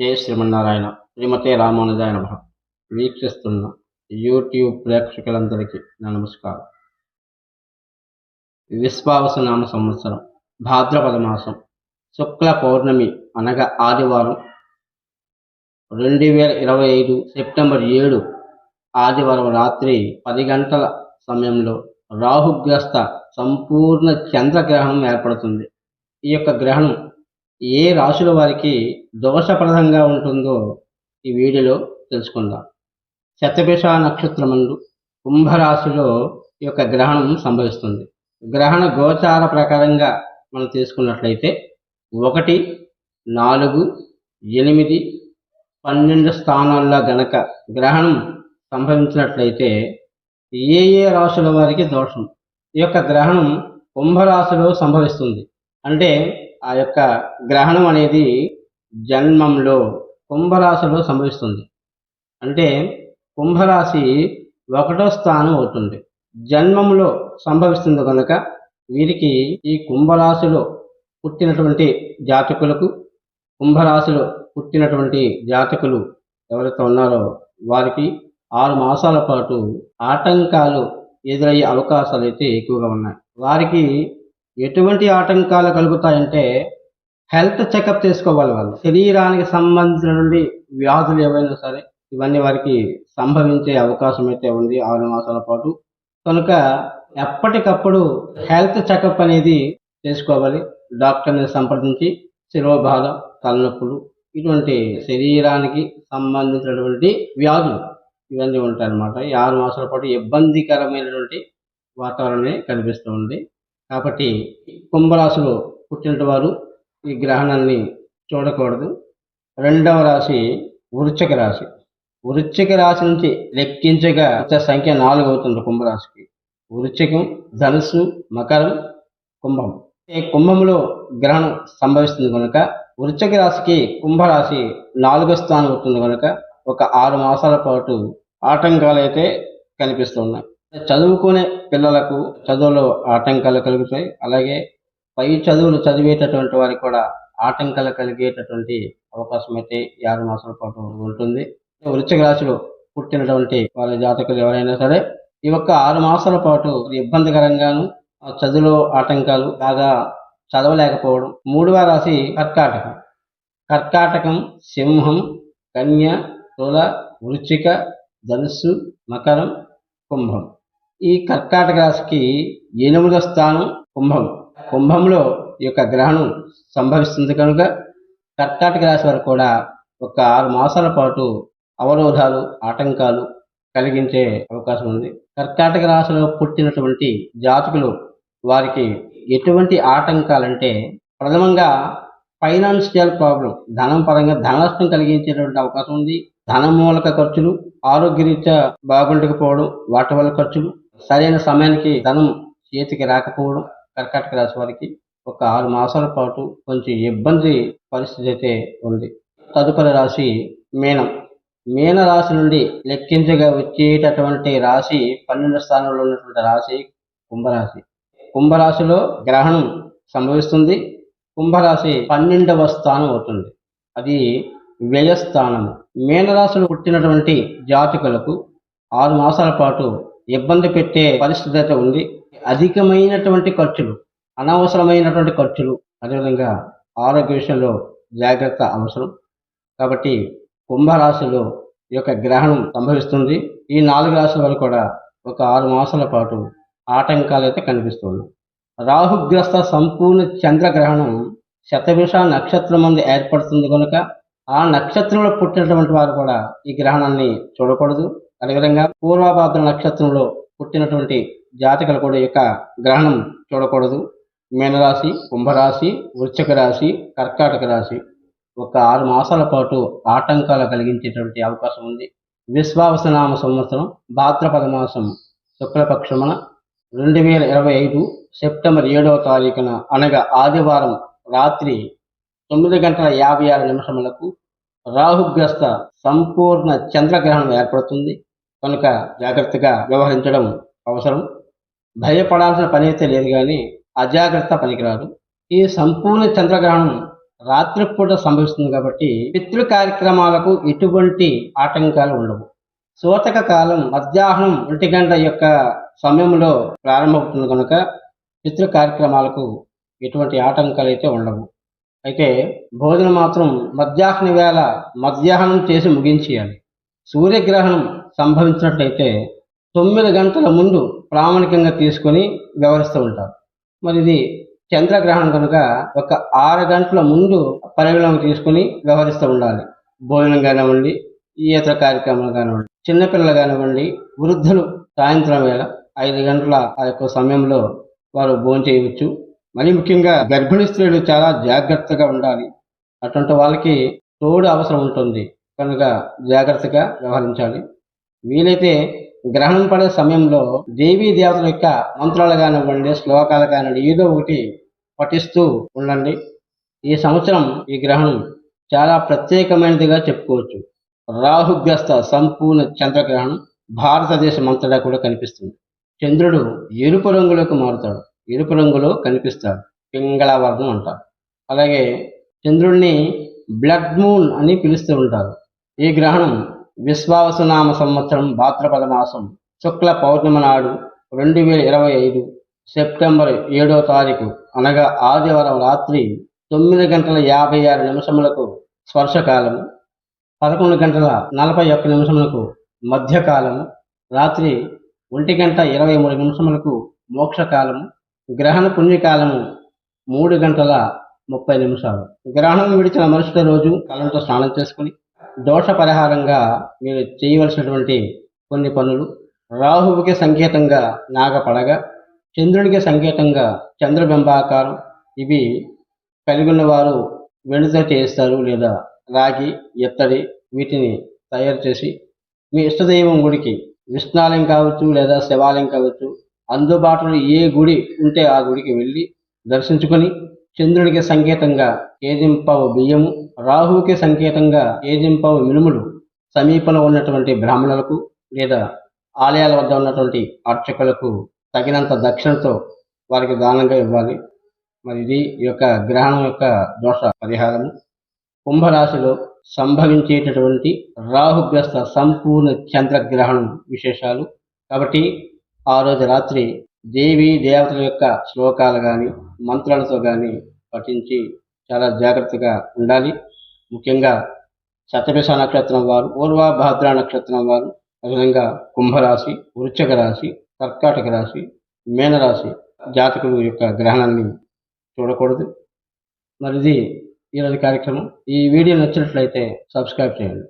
జై శ్రీమన్నారాయణ శ్రీమతే రామానుజాయ నమ. వీక్షిస్తున్న యూట్యూబ్ ప్రేక్షకులందరికీ నా నమస్కారం. విశ్వావస నామ సంవత్సరం భాద్రపద మాసం శుక్ల పౌర్ణమి అనగా ఆదివారం రెండు వేల ఇరవై ఐదు సెప్టెంబర్ ఏడు ఆదివారం రాత్రి పది గంటల సమయంలో రాహుగ్రస్త సంపూర్ణ చంద్రగ్రహణం ఏర్పడుతుంది. ఈ యొక్క గ్రహణం ఏ రాశుల వారికి దోషప్రదంగా ఉంటుందో ఈ వీడియోలో తెలుసుకుందాం. శతభిష నక్షత్రమందు కుంభరాశిలో ఈ యొక్క గ్రహణం సంభవిస్తుంది. గ్రహణ గోచార ప్రకారంగా మనం తీసుకున్నట్లయితే ఒకటి నాలుగు ఎనిమిది పన్నెండు స్థానాల్లో గనక గ్రహణం సంభవించినట్లయితే ఏ ఏ రాశుల వారికి దోషం? ఈ యొక్క గ్రహణం కుంభరాశిలో సంభవిస్తుంది. అంటే ఆ యొక్క గ్రహణం అనేది జన్మంలో కుంభరాశిలో సంభవిస్తుంది. అంటే కుంభరాశి ఒకటో స్థానం అవుతుంది. జన్మంలో సంభవిస్తుంది కనుక వీరికి ఈ కుంభరాశిలో పుట్టినటువంటి జాతకులకు కుంభరాశిలో పుట్టినటువంటి జాతకులు ఎవరైతే ఉన్నారో వారికి ఆరు మాసాల పాటు ఆటంకాలు ఎదురయ్యే అవకాశాలు అయితే ఎక్కువగా ఉన్నాయి. వారికి ఎటువంటి ఆటంకాలు కలుగుతాయంటే హెల్త్ చెకప్ చేసుకోవాలి వాళ్ళు. శరీరానికి సంబంధించినటువంటి వ్యాధులు ఏవైనా సరే ఇవన్నీ వారికి సంభవించే అవకాశం అయితే ఉంది ఆరు మాసాల పాటు. కనుక ఎప్పటికప్పుడు హెల్త్ చెకప్ అనేది చేసుకోవాలి. డాక్టర్ని సంప్రదించి శిరోబాధ తలనొప్పులు ఇటువంటి శరీరానికి సంబంధించినటువంటి వ్యాధులు ఇవన్నీ ఉంటాయన్నమాట. ఈ ఆరు మాసాల పాటు ఇబ్బందికరమైనటువంటి వాతావరణమే కనిపిస్తూ ఉంది. కాబట్టి కుంభరాశిలో పుట్టిన వారు ఈ గ్రహణాన్ని చూడకూడదు. రెండవ రాశి వృశ్చిక రాశి. వృశ్చిక రాశి నుంచి లెక్కించగా సంఖ్య నాలుగు అవుతుంది కుంభరాశికి. వృశ్చికం ధనుసు మకరం కుంభం. ఈ కుంభంలో గ్రహణం సంభవిస్తుంది కనుక వృశ్చిక రాశికి కుంభరాశి నాలుగో స్థానం అవుతుంది కనుక ఒక ఆరు మాసాల పాటు ఆటంకాలు అయితే కనిపిస్తున్నాయి చదువుకునే పిల్లలకు చదువులో ఆటంకాలు కలుగుతాయి. అలాగే పై చదువులు చదివేటటువంటి వారికి కూడా ఆటంకాలు కలిగేటటువంటి అవకాశం అయితే ఈ ఆరు మాసాల పాటు ఉంటుంది. వృశ్చిక రాశిలో పుట్టినటువంటి వారి జాతకులు ఎవరైనా సరే ఈ యొక్క ఆరు మాసాల పాటు ఇబ్బందికరంగాను ఆ చదువులో ఆటంకాలు బాగా చదవలేకపోవడం. మూడవ రాశి కర్కాటకం. కర్కాటకం సింహం కన్య తుల వృచ్చిక ధనుస్సు మకరం కుంభం. ఈ కర్కాటక రాశికి ఎనిమిదో స్థానం కుంభం. కుంభంలో ఈ యొక్క గ్రహణం సంభవిస్తుంది కనుక కర్కాటక రాశి వారు కూడా ఒక ఆరు మాసాల పాటు అవరోధాలు ఆటంకాలు కలిగించే అవకాశం ఉంది. కర్కాటక రాశిలో పుట్టినటువంటి జాతకులు వారికి ఎటువంటి ఆటంకాలంటే ప్రథమంగా ఫైనాన్షియల్ ప్రాబ్లం ధనం పరంగా ధన నష్టం కలిగించేటువంటి అవకాశం ఉంది. ధన మూలక ఖర్చులు ఆరోగ్యరీత్యా బాగుండకపోవడం వాటి వల్ల ఖర్చులు సరైన సమయానికి ధనం చేతికి రాకపోవడం కర్కాటక రాశి వారికి ఒక ఆరు మాసాల పాటు కొంచెం ఇబ్బంది పరిస్థితి అయితే ఉంది. తదుపరి రాశి మీనం. మీన రాశి నుండి లెక్కించగా వచ్చేటటువంటి రాశి పన్నెండు స్థానంలో ఉన్నటువంటి రాశి కుంభరాశి. కుంభరాశిలో గ్రహణం సంభవిస్తుంది. కుంభరాశి పన్నెండవ స్థానం అవుతుంది. అది వ్యయస్థానము. మీనరాశిలో పుట్టినటువంటి జాతకులకు ఆరు మాసాల పాటు ఇబ్బంది పెట్టే పరిస్థితి అయితే ఉంది. అధికమైనటువంటి ఖర్చులు అనవసరమైనటువంటి ఖర్చులు అదేవిధంగా ఆరోగ్య విషయంలో జాగ్రత్త అవసరం. కాబట్టి కుంభరాశిలో ఈ యొక్క గ్రహణం సంభవిస్తుంది. ఈ నాలుగు రాశుల వరకు కూడా ఒక ఆరు మాసాల పాటు ఆటంకాలు అయితే కనిపిస్తున్నాయి. రాహుగ్రస్త సంపూర్ణ చంద్రగ్రహణం శతభిష నక్షత్రం మంది ఏర్పడుతుంది కనుక ఆ నక్షత్రంలో పుట్టినటువంటి వారు కూడా ఈ గ్రహణాన్ని చూడకూడదు. అదేవిధంగా పూర్వభాద్ర నక్షత్రంలో పుట్టినటువంటి జాతకులు కూడా యొక్క గ్రహణం చూడకూడదు. మీనరాశి కుంభరాశి వృశ్చిక రాశి కర్కాటక రాశి. ఒక ఆరు మాసాల పాటు ఆటంకాలు కలిగించేటువంటి అవకాశం ఉంది. విశ్వావసనామ సంవత్సరం భాద్రపద మాసం శుక్లపక్షమున రెండు వేల ఇరవై ఐదు సెప్టెంబర్ ఏడవ తారీఖున అనగా ఆదివారం రాత్రి తొమ్మిది గంటల యాభై ఆరు నిమిషములకు రాహుగ్రస్త సంపూర్ణ చంద్రగ్రహణం ఏర్పడుతుంది. కనుక జాగ్రత్తగా వ్యవహరించడం అవసరం. భయపడాల్సిన పని అయితే లేదు కానీ అజాగ్రత్త పనికిరాదు. ఈ సంపూర్ణ చంద్రగ్రహణం రాత్రిపూట సంభవిస్తుంది కాబట్టి పితృ కార్యక్రమాలకు ఎటువంటి ఆటంకాలు ఉండవు. సూతక కాలం మధ్యాహ్నం ఒంటి గంట యొక్క సమయంలో ప్రారంభమవుతుంది కనుక పితృ కార్యక్రమాలకు ఎటువంటి ఆటంకాలు అయితే ఉండవు. అయితే భోజనం మాత్రం మధ్యాహ్న వేళ మధ్యాహ్నం చేసి ముగించేయాలి. సూర్యగ్రహణం సంభవించినట్లయితే తొమ్మిది గంటల ముందు ప్రామాణికంగా తీసుకొని వ్యవహరిస్తూ ఉంటారు. మరి ఇది చంద్రగ్రహణం కనుక ఒక ఆరు గంటల ముందు పరిగణలోకి తీసుకుని వ్యవహరిస్తూ ఉండాలి. భోజనం కానివ్వండి ఈత కార్యక్రమాలు కానివ్వండి చిన్నపిల్లలు కానివ్వండి వృద్ధులు సాయంత్రం వేళ ఐదు గంటల ఆ యొక్క సమయంలో వారు భోజనం చేయవచ్చు. మరి ముఖ్యంగా గర్భిణీ స్త్రీలు చాలా జాగ్రత్తగా ఉండాలి. అటువంటి వాళ్ళకి తోడు అవసరం ఉంటుంది. కనుక జాగ్రత్తగా వ్యవహరించాలి. వీలైతే గ్రహణం పడే సమయంలో దేవీ దేవతల యొక్క మంత్రాలు కానివ్వండి శ్లోకాలు కానివ్వండి ఏదో ఒకటి పఠిస్తూ ఉండండి. ఈ సంవత్సరం ఈ గ్రహణం చాలా ప్రత్యేకమైనదిగా చెప్పుకోవచ్చు. రాహుగ్రస్త సంపూర్ణ చంద్రగ్రహణం భారతదేశం అంతటా కూడా కనిపిస్తుంది. చంద్రుడు ఎరుపు రంగులోకి మారుతాడు. ఎరుపు రంగులో కనిపిస్తాడు. పింగళవర్ణం అంటారు. అలాగే చంద్రుడిని బ్లడ్ మూన్ అని పిలుస్తూ ఉంటారు. ఈ గ్రహణం విశ్వావసునామ సంవత్సరం భాద్రపద మాసం శుక్ల పౌర్ణమి నాడు రెండు వేల ఇరవై ఐదు సెప్టెంబర్ ఏడో తారీఖు అనగా ఆదివారం రాత్రి తొమ్మిది గంటల యాభై ఆరు నిమిషములకు స్పర్శకాలం పదకొండు గంటల నలభై ఒక్క నిమిషములకు మధ్యకాలము రాత్రి ఒంటి గంట ఇరవై మూడు నిమిషములకు మోక్షకాలము గ్రహణ పుణ్యకాలము మూడు గంటల ముప్పై నిమిషాలు. గ్రహణం విడిచిన మరుసటి రోజు కాలంతో స్నానం చేసుకుని దోష పరిహారంగా మీరు చేయవలసినటువంటి కొన్ని పనులు. రాహువుకి సంకేతంగా నాగపడగ చంద్రునికి సంకేతంగా చంద్రబింబాకారం. ఇవి కలిగి ఉన్నవారు వెండితో చేస్తారు లేదా రాగి ఎత్తడి వీటిని తయారు చేసి మీ ఇష్టదైవం గుడికి విష్ణాలయం కావచ్చు లేదా శివాలయం కావచ్చు అందుబాటులో ఏ గుడి ఉంటే ఆ గుడికి వెళ్ళి దర్శించుకొని చంద్రుడికి సంకేతంగా కేజింపావు బియ్యము రాహువుకి సంకేతంగా కేజింపావు మినుములు సమీపంలో ఉన్నటువంటి బ్రాహ్మణులకు లేదా ఆలయాల వద్ద ఉన్నటువంటి అర్చకులకు తగినంత దక్షిణతో వారికి దానంగా ఇవ్వాలి. మరి ఇది ఈ యొక్క గ్రహణం యొక్క దోష పరిహారము. కుంభరాశిలో సంభవించేటటువంటి రాహుగ్రస్త సంపూర్ణ చంద్రగ్రహణం విశేషాలు. కాబట్టి ఆ రోజు రాత్రి దేవి దేవతల యొక్క శ్లోకాలు కానీ మంత్రాలతో కానీ పఠించి చాలా జాగ్రత్తగా ఉండాలి. ముఖ్యంగా శతభిష నక్షత్రం వారు పూర్వభాద్ర నక్షత్రం వారు అదేవిధంగా కుంభరాశి వృశ్చిక రాశి కర్కాటక రాశి మీనరాశి జాతకులు యొక్క గ్రహణాన్ని చూడకూడదు. మరి ఇది ఈరోజు కార్యక్రమం. ఈ వీడియో నచ్చినట్లయితే సబ్స్క్రైబ్ చేయండి.